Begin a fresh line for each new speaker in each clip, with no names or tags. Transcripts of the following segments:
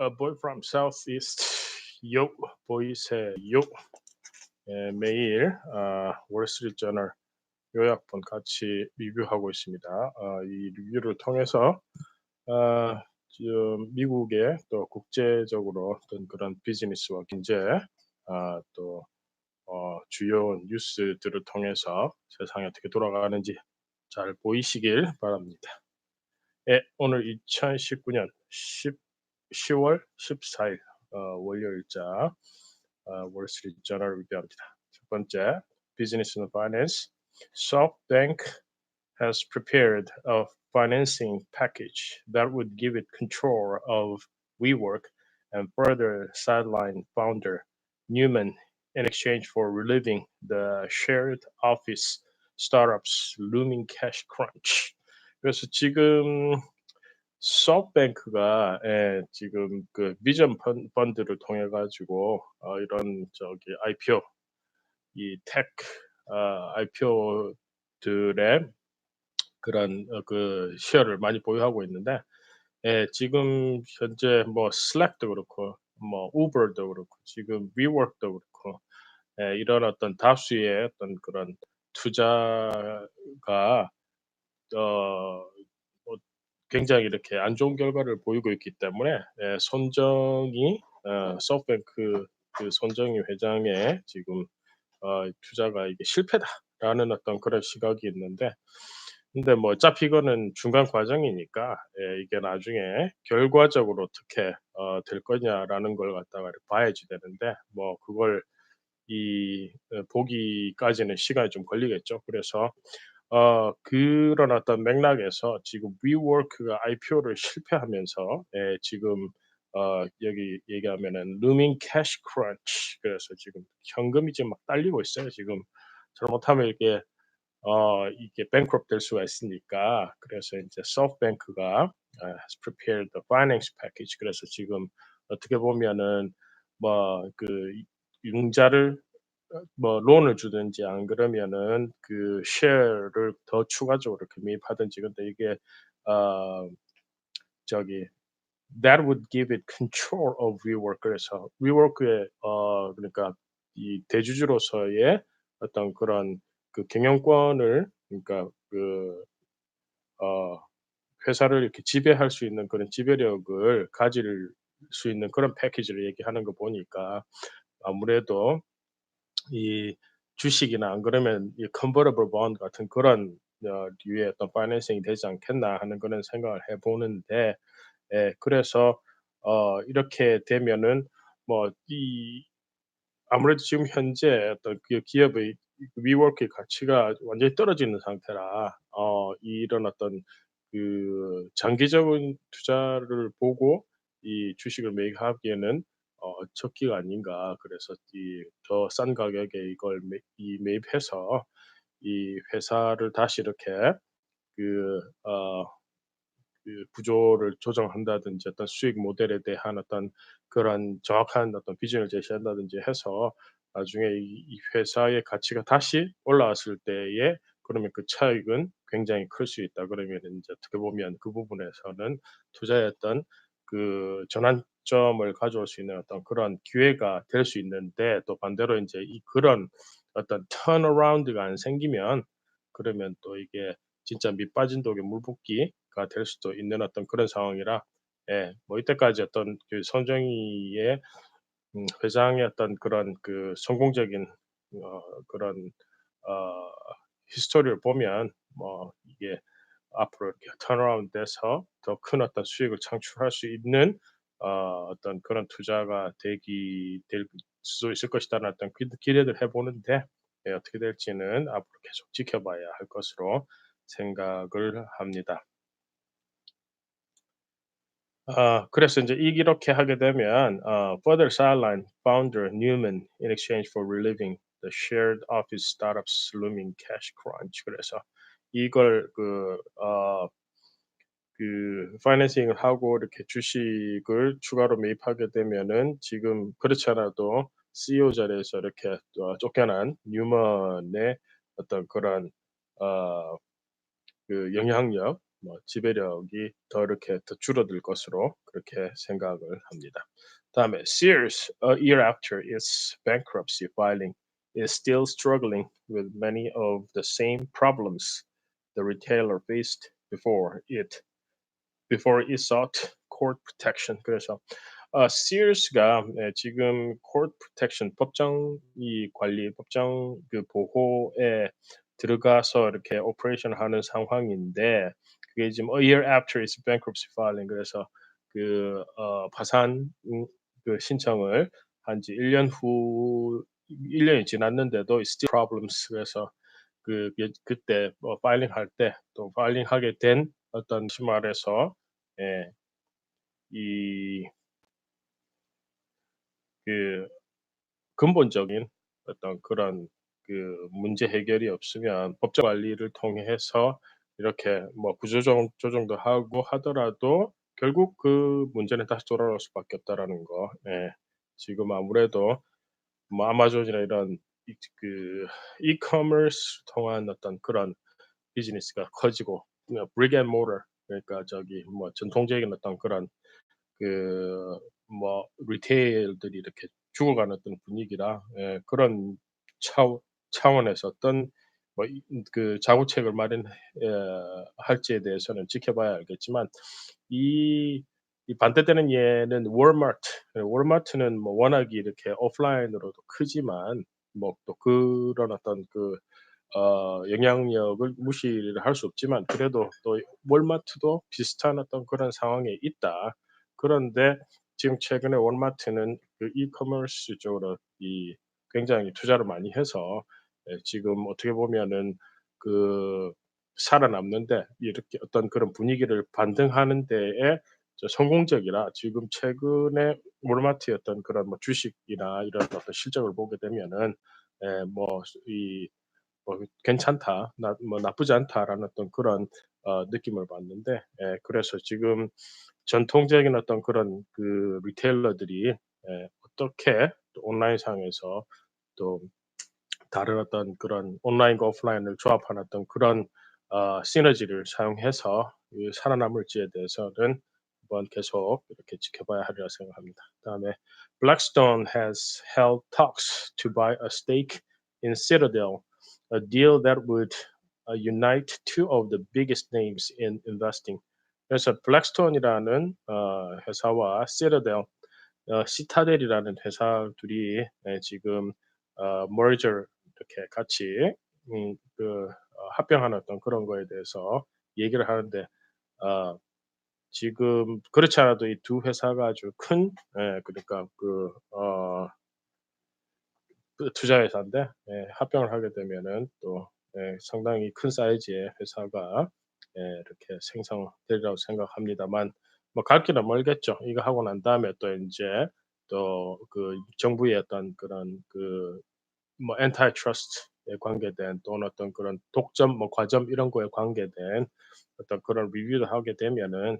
A boy from southeast. 요 보이세요? 예, 매일 아, 월스트리트 저널 요약본 같이 리뷰하고 있습니다. 아, 이 리뷰를 통해서 아, 지금 미국의 또 국제적으로 어떤 그런 비즈니스와 경제 아, 또 어, 주요 뉴스들을 통해서 세상이 어떻게 돌아가는지 잘 보이시길 바랍니다. 예, 오늘 2019년 10, 10월 14일 어, 월요일자 어, 월스트리트 저널 리뷰합니다. 첫 번째, Business and Finance. SoftBank has prepared a financing package that would give it control of WeWork and further sideline founder Newman in exchange for relieving the shared office startup's looming cash crunch. 그래서 지금 소프트뱅크가 예, 지금 그 비전 펀- 펀드를 통해 가지고 어, 이런 저기 IPO 이텍 어, IPO들의 그런 어, 그 시어를 많이 보유하고 있는데 예, 지금 현재 뭐 슬랙도 그렇고 뭐 우버도 그렇고 지금 위워크도 그렇고 예, 이런 어떤 다수의 어떤 그런 투자가 어, 뭐 굉장히 이렇게 안 좋은 결과를 보이고 있기 때문에 예, 손정이 어, 소프트뱅크 그 손정희 회장의 지금 어, 투자가 이게 실패다라는 어떤 그런 시각이 있는데 근데 뭐 어차피 이거는 중간 과정이니까 예, 이게 나중에 결과적으로 어떻게 어, 될 거냐라는 걸 갖다가 봐야지 되는데 뭐 그걸 이 어, 보기까지는 시간이 좀 걸리겠죠. 그래서 어, 그런 어떤 맥락에서 지금 WeWork가 IPO를 실패하면서 예, 지금 어, 여기 얘기하면은 looming cash crunch 그래서 지금 현금이 지금 막 딸리고 있어요. 지금 잘못하면 이렇게 어, 이게 bankrupt 될 수가 있으니까 그래서 이제 SoftBank가 uh, has prepared the finance package 그래서 지금 어떻게 보면은 뭐 그 융자를 어, 뭐 론을 주든지 안 그러면은 그 쉐어를 더 추가적으로 이렇게 매입하든지 근데 이게 어 저기 that would give it control of WeWork. 그래서 WeWork의 어 그러니까 이 대주주로서의 어떤 그런 그 경영권을 그러니까 그 어 회사를 이렇게 지배할 수 있는 그런 지배력을 가질 수 있는 그런 패키지를 얘기하는 거 보니까 아무래도 이 주식이나 안 그러면 이 convertible bond 같은 그런 어, 류의 어떤 파이낸싱이 되지 않겠나 하는 그런 생각을 해보는데, 예, 그래서 어, 이렇게 되면은 뭐 이 아무래도 지금 현재 어떤 그 기업의 위워크의 가치가 완전히 떨어지는 상태라 어, 이런 어떤 그 장기적인 투자를 보고 이 주식을 매입하기에는 어, 적기가 아닌가. 그래서 이 더 싼 가격에 이걸 매, 이 매입해서 이 회사를 다시 이렇게 그, 어, 그 구조를 조정한다든지 어떤 수익 모델에 대한 어떤 그런 정확한 어떤 비전을 제시한다든지 해서 나중에 이, 이 회사의 가치가 다시 올라왔을 때에 그러면 그 차익은 굉장히 클 수 있다. 그러면 이제 어떻게 보면 그 부분에서는 투자했던 그 전환점을 가져올 수 있는 어떤 그런 기회가 될 수 있는데 또 반대로 이제 이 그런 어떤 턴어라운드가 안 생기면 그러면 또 이게 진짜 밑 빠진 독에 물 붓기가 될 수도 있는 어떤 그런 상황이라 예, 뭐 이때까지 어떤 그 손정희의 음, 회장의 어떤 그런 그 성공적인 어, 그런 어, 히스토리를 보면 뭐 이게 앞으로 이렇게 턴어라운드 돼서 더 큰 어떤 수익을 창출할 수 있는 어, 어떤 그런 투자가 되기 될 수도 있을 것이다라는 어떤 기- 기대를 해보는데 예, 어떻게 될지는 앞으로 계속 지켜봐야 할 것으로 생각을 합니다. 아, 그래서 이제 이- 이렇게 하게 되면 어, further sideline founder Newman in exchange for relieving the shared office startups looming cash crunch. 그래서 이걸 그 어, 그 파이낸싱을 하고 이렇게 주식을 추가로 매입하게 되면은 지금 그렇지 않아도 CEO 자리에서 이렇게 어, 쫓겨난 뉴먼의 어떤 그런 어, 그 영향력 뭐 지배력이 더 이렇게 더 줄어들 것으로 그렇게 생각을 합니다. 다음에 Sears, a year after its bankruptcy filing, is still struggling with many of the same problems the retailer faced before it before it sought court protection. 그래서 어, Sears가 예, 지금 court protection 법정 이 관리 법정 그 보호에 들어가서 이렇게 오퍼레이션 하는 상황인데 그게 지금 a year after its bankruptcy filing 그래서 그 어, 파산 음, 그 신청을 한 지 1년 후 1년이 지났는데도 still problems 그래서 그 예- 그때 뭐 파일링 할 때 또 파일링 하게 된 어떤 말에서 예, 이그 근본적인 어떤 그런 그 문제 해결이 없으면 법적 관리를 통해서 이렇게 뭐 구조조정 조정도 하고 하더라도 결국 그 문제는 다시 돌아올 수밖에 없다라는 거. 예. 지금 아무래도 뭐 아마존이나 이런 이, 그 이커머스 통한 어떤 그런 비즈니스가 커지고 브릭 앤 모터 그러니까 저기 뭐 전통적인 어떤 그런 그 뭐 리테일들이 이렇게 죽어가는 어떤 분위기라 예, 그런 차원 차원에서 어떤 뭐 그 자구책을 마련할지에 대해서는 지켜봐야 알겠지만 이, 이 반대되는 예는 월마트 월마트는 뭐 워낙 이렇게 오프라인으로도 크지만 뭐 또 그런 어떤 그 어, 영향력을 무시를 할 수 없지만 그래도 또 월마트도 비슷한 어떤 그런 상황에 있다. 그런데 지금 최근에 월마트는 그 이커머스 쪽으로 이 굉장히 투자를 많이 해서 예, 지금 어떻게 보면은 그 살아남는데 이렇게 어떤 그런 분위기를 반등하는 데에 저 성공적이라 지금 최근에 월마트의 어떤 그런 뭐 주식이나 이런 어떤 실적을 보게 되면은 예, 뭐이 뭐 괜찮다, 나, 뭐 나쁘지 않다라는 어떤 그런 어, 느낌을 받는데, 예, 그래서 지금 전통적인 어떤 그런 그 리테일러들이 예, 어떻게 또 온라인상에서 또 다른 어떤 그런 온라인과 오프라인을 조합한 어떤 그런 어, 시너지를 사용해서 이 살아남을지에 대해서는 한번 계속 이렇게 지켜봐야 하리라 생각합니다. 다음에 Blackstone has held talks to buy a stake in Citadel, a deal that would uh, unite two of the biggest names in investing. 그래서 블랙스톤이라는 어, 회사와 어, 시타델이라는 회사 둘이 예, 지금 어, merger 이렇게 같이 음, 그 어, 합병하는 어떤 그런 거에 대해서 얘기를 하는데 어, 지금 그렇지 않아도 이 두 회사가 아주 큰 예, 그러니까 그 어, 그 투자 회사인데 예, 합병을 하게 되면은 또 예, 상당히 큰 사이즈의 회사가 예, 이렇게 생성되리라고 생각합니다만 뭐 갈 길은 멀겠죠. 이거 하고 난 다음에 또 이제 또 그 정부의 어떤 그런 그 뭐 엔타이 트러스트에 관계된 또는 어떤 그런 독점 뭐 과점 이런 거에 관계된 어떤 그런 리뷰를 하게 되면은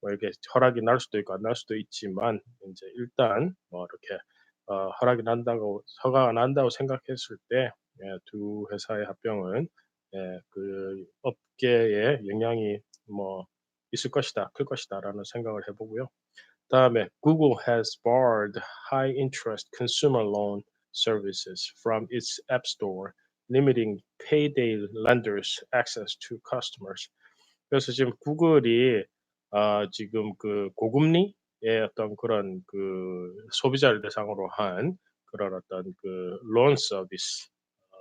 뭐 이렇게 허락이 날 수도 있고 안 날 수도 있지만 이제 일단 뭐 이렇게 어, 허락이 난다고 허가가 난다고 생각했을 때 예, 두 회사의 합병은 예, 그 업계에 영향이 뭐 있을 것이다, 클 것이다라는 생각을 해보고요. 다음에 Google has barred high interest consumer loan services from its app store, limiting payday lenders access to customers. 그래서 지금 구글이 아, 지금 그 고금리의 어떤 그런 그 소비자를 대상으로 한 그런 어떤 그 론 서비스, 어,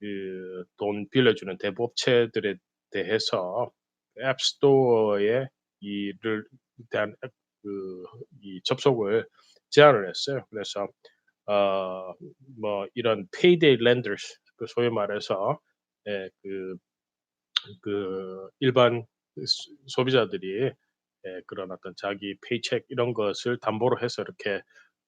이그돈 빌려주는 대부업체들에 대해서 앱스토어에 이를 대한 앱- 그, 이 접속을 제한을 했어요. 그래서 어, 뭐 이런 payday lenders, 그 소위 말해서 예, 그, 그 일반 소- 소비자들이 예, 그런 어떤 자기 페이책 이런 것을 담보로 해서 이렇게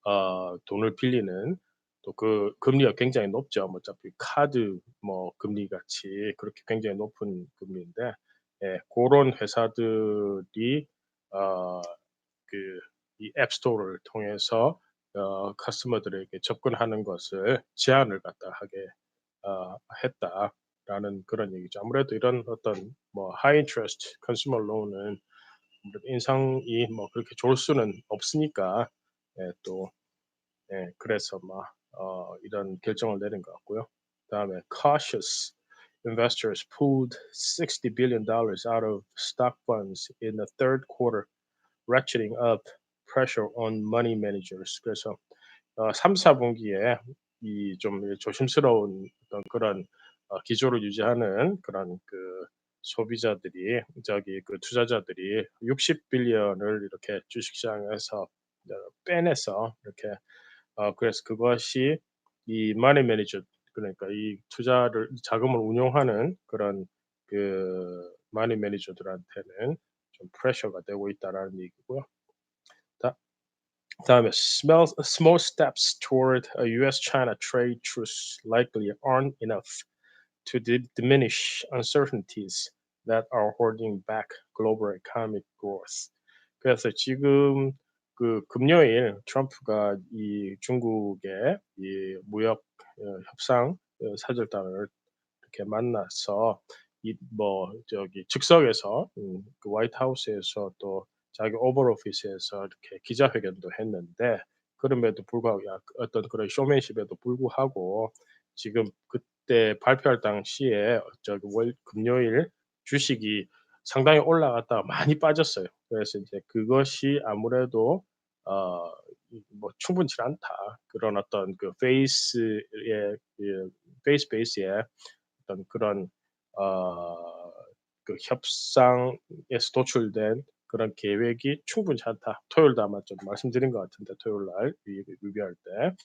어, 돈을 빌리는 또 그 금리가 굉장히 높죠. 뭐 어차피 카드 뭐 금리 같이 그렇게 굉장히 높은 금리인데 예, 그런 회사들이 어, 그이 앱스토어를 통해서 어, 커스터머들에게 접근하는 것을 제한을 갖다 하게 어, 있다 라는 그런 얘기죠. 아무래도 이런 어떤 뭐 high interest consumer loan은 인상이 뭐 그렇게 좋을 수는 없으니까 예, 또 예, 그래서 막 어, 이런 결정을 내린 것 같고요. 그다음에 cautious investors pulled 60 billion dollars out of stock funds in the third quarter, ratcheting up pressure on money managers. 그래서 어, 3, 4분기에 이 좀 조심스러운 어떤 그런 어, 기조를 유지하는 그런 그 소비자들이 저기 그 투자자들이 60 빌리언을 이렇게 주식시장에서 어, 빼내서 이렇게 어, 그래서 그것이 이 마니 매니저 그러니까 이 투자를 자금을 운용하는 그런 그 마니 매니저들한테는 좀 프레셔가 되고 있다라는 얘기고요. 다, 다음에 small, small steps toward a U.S.-China trade truce likely aren't enough to di- diminish uncertainties that are holding back global economic growth. 그래서 지금 그 금요일 트럼프가 이 중국의 이 무역 어, 협상 어, 사절단을 이렇게 만나서 이 뭐 저기 즉석에서 음, 그 화이트하우스에서 또 자기 오벌 오피스에서 이렇게 기자회견도 했는데 그럼에도 불구하고 약- 어떤 그런 쇼맨십에도 불구하고 지금 그 때 발표할 당시에 저기 월 금요일 주식이 상당히 올라갔다가 많이 빠졌어요. 그래서 이제 그것이 아무래도 어, 뭐 충분치 않다. 그런 어떤 그 페이스의 그 페이스 베이스의 어떤 그런 어, 그 협상에서 도출된 그런 계획이 충분치 않다. 토요일도 아마 좀 말씀드린 것 같은데 토요일 날 리- 리뷰할 때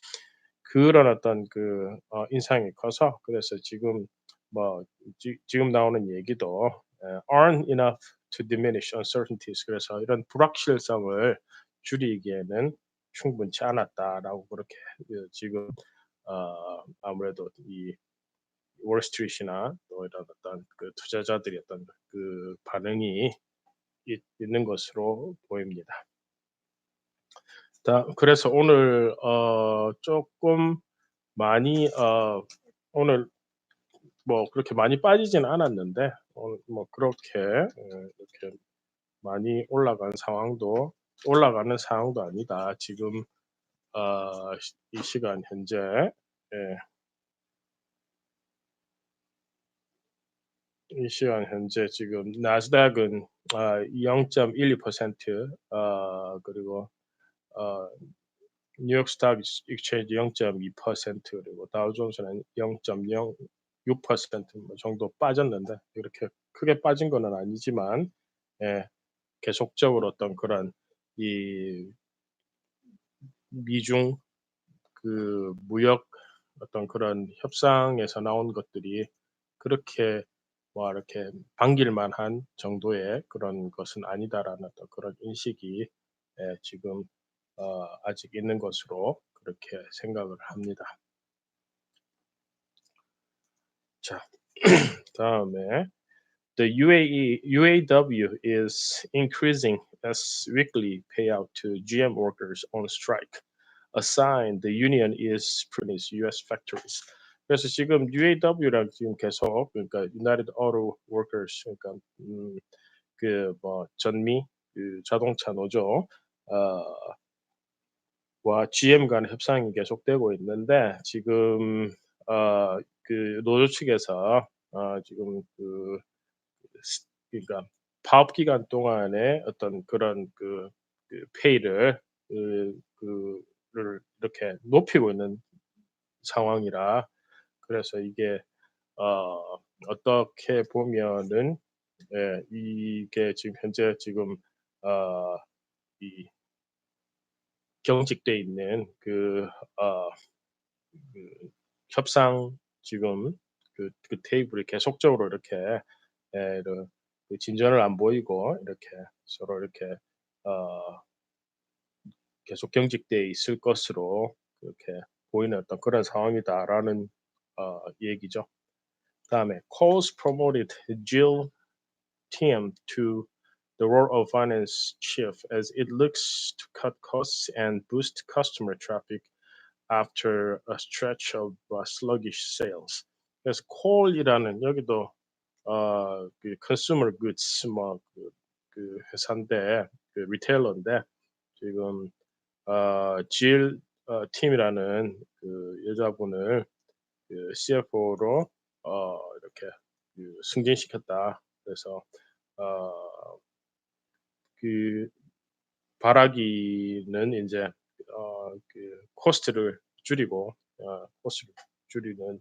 그런 어떤 그 어, 인상이 커서 그래서 지금 뭐 지, 지금 나오는 얘기도 에, aren't enough to diminish uncertainties 그래서 이런 불확실성을 줄이기에는 충분치 않았다라고 그렇게 그 지금 어, 아무래도 이 월스트리트나 또 이런 어떤 그 투자자들이 어떤 그 반응이 있, 있는 것으로 보입니다. 다, 그래서 오늘 어, 조금 많이 어, 오늘 뭐 그렇게 많이 빠지진 않았는데 오늘 뭐 그렇게 어, 이렇게 많이 올라간 상황도 올라가는 상황도 아니다. 지금 어, 시- 이 시간 현재 예, 이 시간 현재 지금 나스닥은 아, 0.12% 어, 그리고 어, 뉴욕 스탁 익스체인지 0.2% 그리고 다우존스는 0.06% 정도 빠졌는데 이렇게 크게 빠진 거는 아니지만 예, 계속적으로 어떤 그런 이 미중 그 무역 어떤 그런 협상에서 나온 것들이 그렇게 뭐 이렇게 반길 만한 정도의 그런 것은 아니다라는 어떤 그런 인식이 예, 지금 어, 아직 있는 것으로 그렇게 생각을 합니다. 자, 다음에 the UAE UAW is increasing its weekly payout to GM workers on strike, a sign the union is pruning its U.S. factories. 그래서 지금 UAW랑 지금 계속 그러니까 United Auto Workers 그러니까 음, 그뭐 전미 그 자동차 노조 어, 와 GM 간 협상이 계속되고 있는데 지금 어, 그 노조 측에서 어, 지금 그 스- 그러니까 파업 기간 동안에 어떤 그런 그, 그 페이를 그, 그를 이렇게 높이고 있는 상황이라 그래서 이게 어, 어떻게 보면은 예, 이게 지금 현재 지금 어, 이 경직돼 있는 그, 어, 그 협상 지금 그, 그 테이블이 계속적으로 이렇게 예, 이런 그 진전을 안 보이고 이렇게 서로 이렇게 어, 계속 경직돼 있을 것으로 그렇게 보이는 어떤 그런 상황이다라는 어, 얘기죠. 다음에 Coles promoted Jill Tiam to the role of finance chief as it looks to cut costs and boost customer traffic after a stretch of uh, sluggish sales. 그래서 콜이라는 여기도 어, 그 consumer goods 뭐 그, 그 회사인데 그 리테일러인데 지금 어, 질 어, 팀이라는 그 여자분을 그 CFO로 어, 이렇게 그 승진시켰다. 그래서 어, 그 바라기는 이제 어, 그 코스트를 줄이고 어, 코스트를 줄이는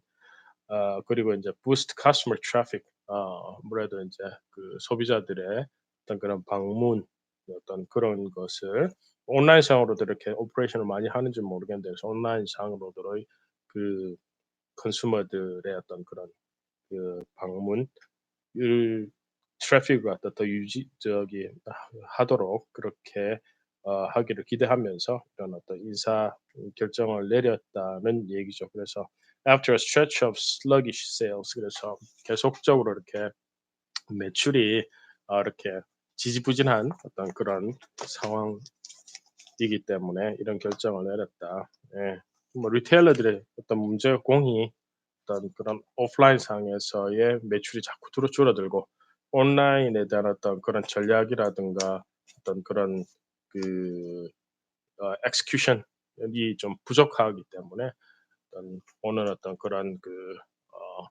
어, 그리고 이제 boost customer traffic 어, 아무래도 이제 그 소비자들의 어떤 그런 방문 어떤 그런 것을 온라인상으로도 이렇게 오퍼레이션을 많이 하는지 모르겠는데 그래서 온라인상으로도 그 컨슈머들의 어떤 그런 그 방문을 트래픽을 갖다 더 유지 저기 하도록 그렇게 어, 하기를 기대하면서 이런 어떤 인사 결정을 내렸다는 얘기죠. 그래서 after a stretch of sluggish sales 그래서 계속적으로 이렇게 매출이 어, 이렇게 지지부진한 어떤 그런 상황이기 때문에 이런 결정을 내렸다. 예. 뭐 리테일러들의 어떤 문제 공이 어떤 그런 오프라인 상에서의 매출이 자꾸 줄어들고 온라인에 대한 어떤 그런 전략이라든가 어떤 그런 그 어, 엑스큐션이 좀 부족하기 때문에 어떤 오늘 어떤 그런 그, 어,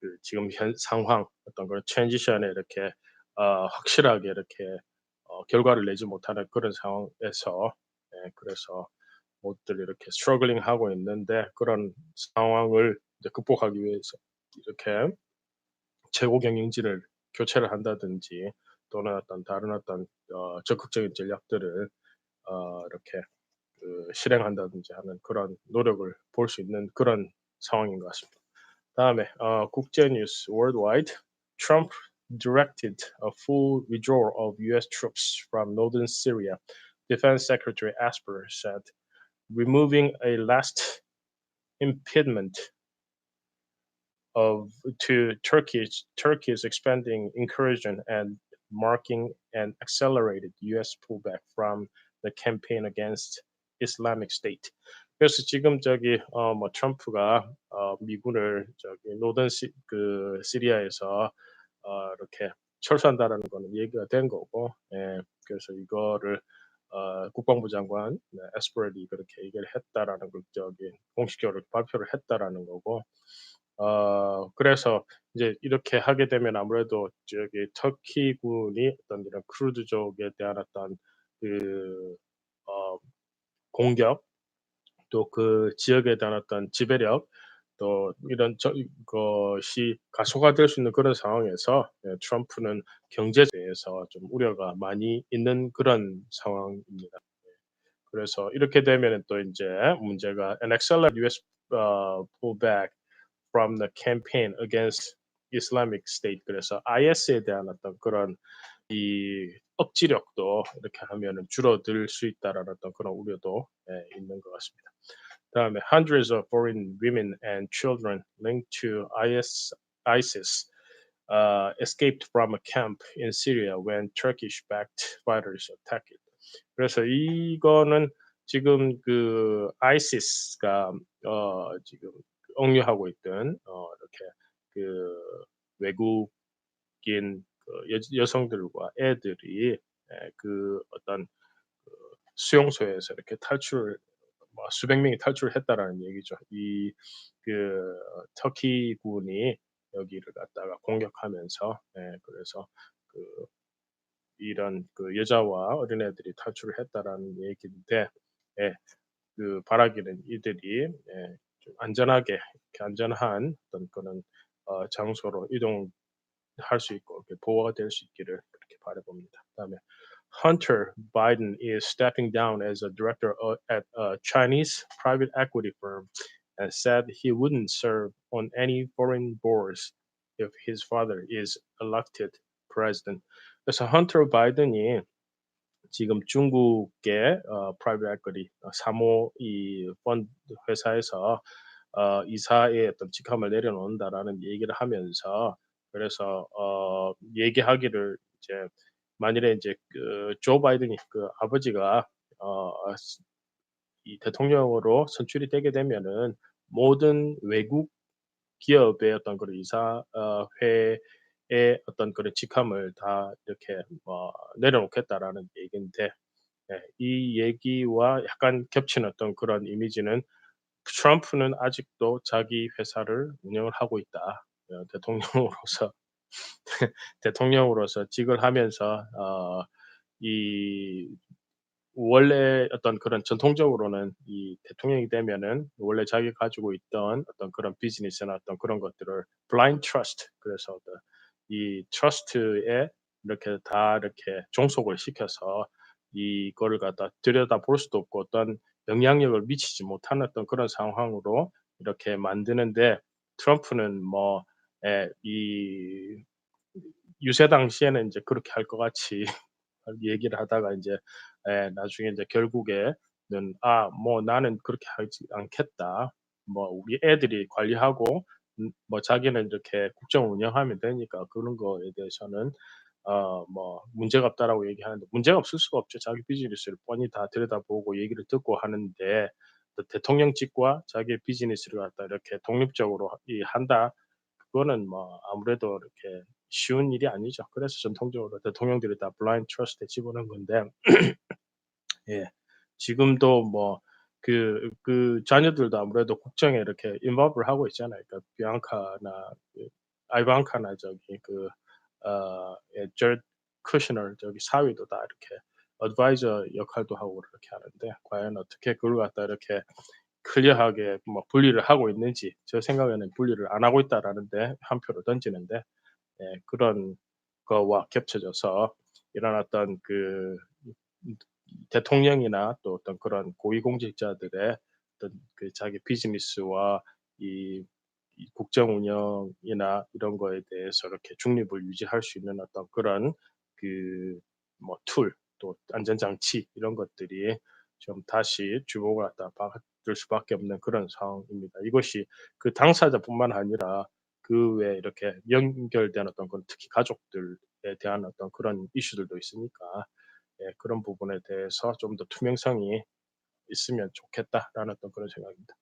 그 지금 현 상황 어떤 그런 트랜지션에 이렇게 어, 확실하게 이렇게 어, 결과를 내지 못하는 그런 상황에서 예, 그래서 모두들 이렇게 스트러글링 하고 있는데 그런 상황을 극복하기 위해서 이렇게 최고 경영진을 교체를 한다든지 또는 어떤 다른 어떤 어, 적극적인 전략들을 어, 이렇게 그 실행한다든지 하는 그런 노력을 볼 수 있는 그런 상황인 것 같습니다. 다음에 어, 국제 뉴스 worldwide Trump directed a full withdrawal of U.S. troops from northern Syria. Defense Secretary Asper said, removing a last impediment of to Turkey's Turkey's expanding incursion and marking an accelerated U.S. pullback from the campaign against Islamic State. 그래서 지금 저기 어뭐 트럼프가 어 미군을 저기 노던 시, 그 시리아에서 어 이렇게 철수한다라는 거는 얘기가 된 거고, 예, 그래서 이거를 어, 국방부 장관 네, 에스퍼레디 그렇게 얘기를 했다라는 걸 저기 공식적으로 발표를 했다라는 거고, 어, 그래서 이제 이렇게 하게 되면 아무래도 저기 터키군이 어떤 이런 크루드족에 대한 어떤 그 어, 공격 또 그 지역에 대한 어떤 지배력 또 이런 저, 것이 가속화될 수 있는 그런 상황에서 예, 트럼프는 경제에 대해서 좀 우려가 많이 있는 그런 상황입니다. 예. 그래서 이렇게 되면 또 이제 문제가 an accelerated U.S. Uh, pullback from the campaign against Islamic State. 그래서 IS에 대한 어떤 그런 이 억지력도 이렇게 하면은 줄어들 수 있다라는 어떤 그런 우려도 예, 있는 것 같습니다. 다음에 hundreds of foreign women and children linked to IS, ISIS uh, escaped from a camp in Syria when Turkish-backed fighters attacked it. 그래서 이거는 지금 그 ISIS가 어 지금 억류하고 있던 어 이렇게 그 외국인 그 여, 여성들과 애들이 예, 그 어떤 그 수용소에서 이렇게 탈출 뭐 수백 명이 탈출했다라는 얘기죠. 이 그 터키군이 여기를 갖다가 공격하면서 예, 그래서 그 이런 그 여자와 어린애들이 탈출을 했다라는 얘기인데 예, 그 바라기는 이들이 안전하게 안전한 어떤 그런 어, 장소로 이동할 수 있고 보호가 될 수 있기를 그렇게 바라봅니다. 그다음에 Hunter Biden is stepping down as a director at a Chinese private equity firm and said he wouldn't serve on any foreign boards if his father is elected president. 그래서 헌터 바이든이 지금 중국의 어, 프라이빗 에쿼티 사모 이 펀드 회사에서 어, 이사의 어떤 직함을 내려놓는다라는 얘기를 하면서 그래서 어, 얘기하기를 이제 만일에 이제 그 조 바이든이 그 아버지가 어, 이 대통령으로 선출이 되게 되면은 모든 외국 기업의 어떤 그런 이사 어 어떤 그런 직함을 다 이렇게 뭐 내려놓겠다라는 얘기인데 예 이 얘기와 약간 겹치는 어떤 그런 이미지는 트럼프는 아직도 자기 회사를 운영을 하고 있다. 어 대통령으로서 대통령으로서 직을 하면서 어 이 원래 어떤 그런 전통적으로는 이 대통령이 되면은 원래 자기가 가지고 있던 어떤 그런 비즈니스나 어떤 그런 것들을 blind trust 그래서 어떤 이 트러스트에 이렇게 다 이렇게 종속을 시켜서 이거를 갖다 들여다 볼 수도 없고 어떤 영향력을 미치지 못하는 어떤 그런 상황으로 이렇게 만드는데 트럼프는 뭐예이 유세 당시에는 인제 그렇게 할 것 같이 얘기를 하다가 인제 예 나중에 인제 결국에는 "아 뭐 나는 그렇게 하지 않겠다. 뭐 우리 애들이 관리하고 음 뭐 자기는 이렇게 국정을 운영하면 되니까 그런 거에 대해서는 어 뭐 문제가 없다."라고 얘기하는데 문제가 없을 수가 없죠. 자기 비즈니스를 뻔히 다 들여다보고 얘기를 듣고 하는데 그 대통령직과 자기의 비즈니스를 갖다 이렇게 독립적으로 한다. 그거는 뭐 아무래도 이렇게 쉬운 일이 아니죠. 그래서 전통적으로 대통령들이 다 블라인드 트러스트에 집어넣은 건데 예 지금도 뭐 그 그 자녀들도 아무래도 국정에 이렇게 involve를 하고 있잖아요. 그러니까 비앙카나 그 아이방카나 저기 그어예 제red 쿠셔너 저기 사위도 다 이렇게 어드바이저 역할도 하고 그렇게 하는데 과연 어떻게 그걸 갖다 이렇게 클리어하게 뭐 분리를 하고 있는지 제 생각에는 '분리를 안 하고 있다.'라는 데 한 표를 던지는데 예 그런 거와 겹쳐져서 어떤 그음 대통령이나 또 어떤 그런 고위공직자들의 어떤 그 자기 비즈니스와 이 이 국정 운영이나 이런 거에 대해서 이렇게 중립을 유지할 수 있는 어떤 그런 그 뭐 툴 또 안전장치 이런 것들이 좀 다시 주목을 갖다 받을 수밖에 없는 그런 상황입니다. 이것이 그 당사자뿐만 아니라 그 외에 이렇게 연결된 어떤 그런 특히 가족들에 대한 어떤 그런 이슈들도 있으니까 예 그런 부분에 대해서 '좀 더 투명성이 있으면 좋겠다.'라는 어떤 그런 생각입니다.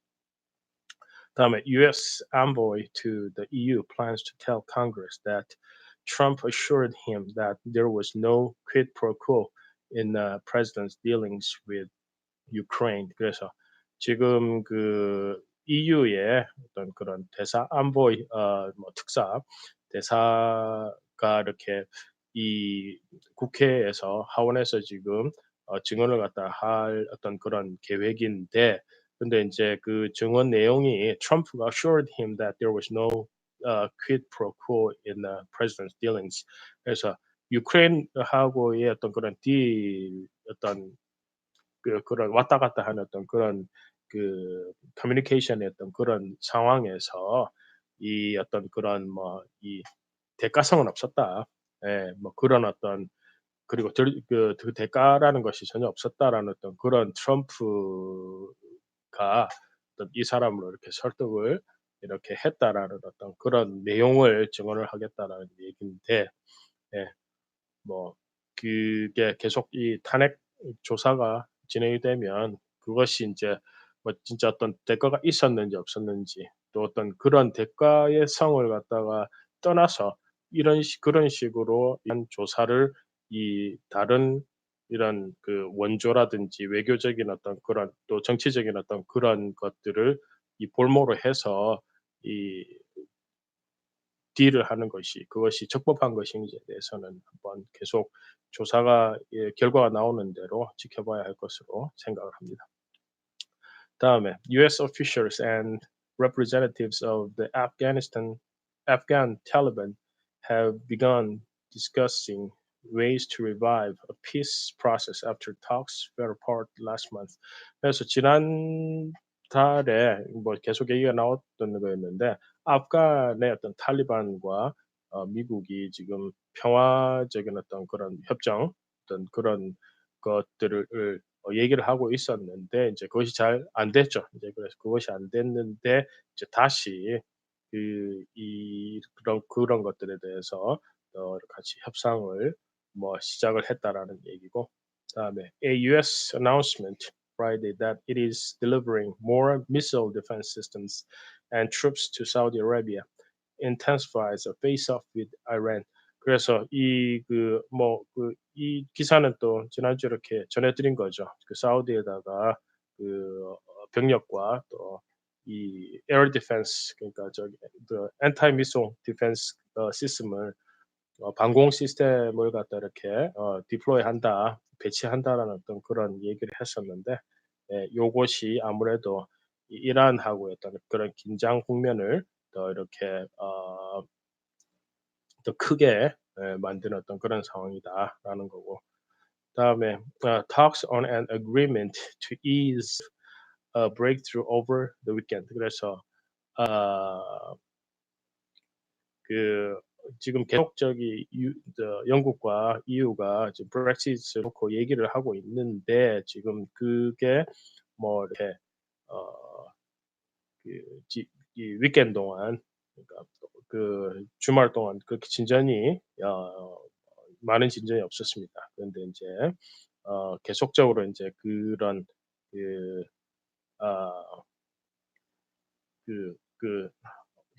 다음에 US envoy to the EU plans to tell Congress that Trump assured him that there was no quid pro quo in the president's dealings with Ukraine. 그래서 지금 그 EU의 어떤 그런 대사 envoy 어뭐 특사 대사가 이렇게 이 국회에서 하원에서 지금 어 증언을 갖다 할 어떤 그런 계획인데 근데 인제 그 증언 내용이 Trump가 assured him that there was no uh, quid pro quo in the president's dealings. 그래서 유크레인하고의 어떤 그런 딜 어떤 그 그런 왔다 갔다 하는 어떤 그런 그 커뮤니케이션의 어떤 그런 상황에서 이 어떤 그런 뭐 이 대가성은 없었다. 예 뭐 그런 어떤 그리고 들그그 대가라는 것이 전혀 없었다라는 어떤 그런 트럼프가 어떤 이 사람을 이렇게 설득을 이렇게 했다라는 어떤 그런 내용을 증언을 하겠다라는 얘기인데 예 뭐 그게 계속 이 탄핵 조사가 진행이 되면 그것이 인제 뭐 진짜 어떤 대가가 있었는지 없었는지 또 어떤 그런 대가의 성을 갖다가 떠나서 이런 식 그런 식으로 이런 조사를 이 다른 이런 그 원조라든지 외교적인 어떤 그런 또 정치적인 어떤 그런 것들을 이 볼모로 해서 이 딜을 하는 것이 그것이 적법한 것인지에 대해서는 한번 계속 조사가 예 결과가 나오는 대로 지켜봐야 할 것으로 생각을 합니다. 다음에 US officials and representatives of the Afghanistan Afghan Taliban have begun discussing ways to revive a peace process after talks fell apart last month. 그래서 지난 달에 뭐 계속 얘기가 나왔던 거였는데 아프간의 어떤 탈리반과 어 미국이 지금 평화적인 어떤 그런 협정 어떤 그런 것들을 어 얘기를 하고 있었는데 인제 그것이 잘 안 됐죠. 이제 그래서 그것이 안 됐는데 이제 다시 그 이 그런 그런 것들에 대해서 어 같이 협상을 뭐 시작을 했다라는 얘기고 그다음에 a US announcement Friday that it is delivering more missile defense systems and troops to Saudi Arabia intensifies a face-off with Iran. 그래서 이 그 뭐 그 이 기사는 또 지난주에 이렇게 전해드린 거죠. 그 사우디에다가 그 어, 병력과 또 이 에어 디펜스 그러니까 저기 그 엔타이 미소 디펜스 어, 시스템을 어, 방공 시스템을 갖다 이렇게 어, 디플로이한다, 배치한다라는 어떤 그런 얘기를 했었는데 예, 요것이 아무래도 이 이란하고의 어떤 그런 긴장 국면을 더 이렇게 어, 더 크게 예, 만드는 어떤 그런 상황이다라는 거고. 다음에 uh, talks on an agreement to ease a breakthrough over the weekend. 그래서 어, 그 지금 계속 저기 유, 저 영국과 EU가 지금 브렉시트를 놓고 얘기를 하고 있는데 지금 그게 뭐 이렇게 어그 이 위켄 동안 그러니까 그 주말 동안 그렇게 진전이 어, 많은 진전이 없었습니다. 그런데 이제 어, 계속적으로 이제 그런 그, 어, 그, 그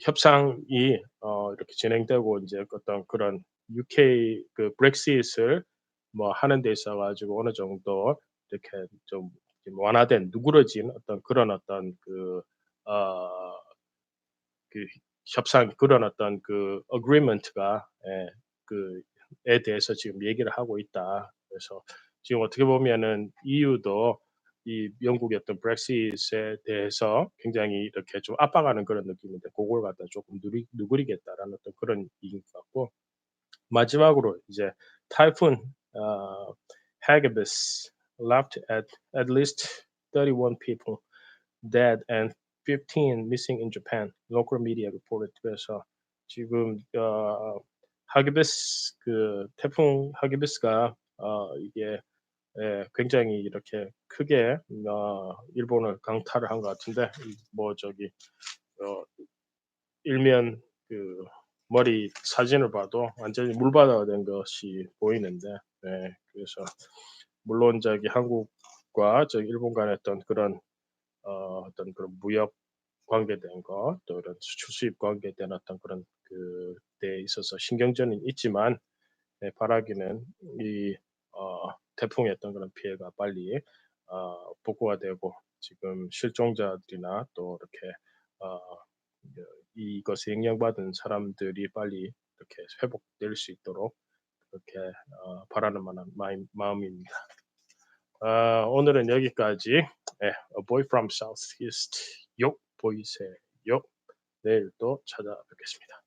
협상이 어, 이렇게 진행되고 이제 어떤 그런 UK 그 브렉시트를 뭐 하는 데 있어 가지고 어느 정도 이렇게 좀 완화된 누그러진 어떤 그런 어떤 그, 어, 그 협상 그런 어떤 그 agreement가 예, 그에 대해서 지금 얘기를 하고 있다. 그래서 지금 어떻게 보면은 EU도 이 영국의 어떤 브렉시트에 대해서 굉장히 이렇게 좀 압박하는 그런 느낌인데 그걸 갖다 조금 누리, 누그리겠다라는 어떤 그런 얘기인 것 같고 마지막으로 이제 타이푼 어, Hagibis left at at least 31 people dead and 15 missing in Japan. Local media reported. 그래서 지금 어, 하기비스 그 태풍 하기비스가 어, 이게 예, 굉장히 이렇게 크게 어, 일본을 강타를 한 것 같은데 뭐 저기 어, 일면 그 머리 사진을 봐도 완전히 물바다가 된 것이 보이는데 네, 그래서 물론 저기 한국과 저 일본 간의 어떤 그런 어, 어떤 그런 무역 관계된 것, 또 이런 수출 수입 관계된 어떤 그런 그에 있어서 신경전이 있지만 네, 바라기는 이 어, 태풍의 어떤 그런 피해가 빨리 어, 복구가 되고 지금 실종자들이나 또 이렇게 어, 이것에 영향받은 사람들이 빨리 이렇게 회복될 수 있도록 그렇게 어, 바라는 만한 마음 입니다. 어, 오늘은 여기까지 네, A Boy from Southeast 욕 보이세요. 내일 또 찾아뵙겠습니다.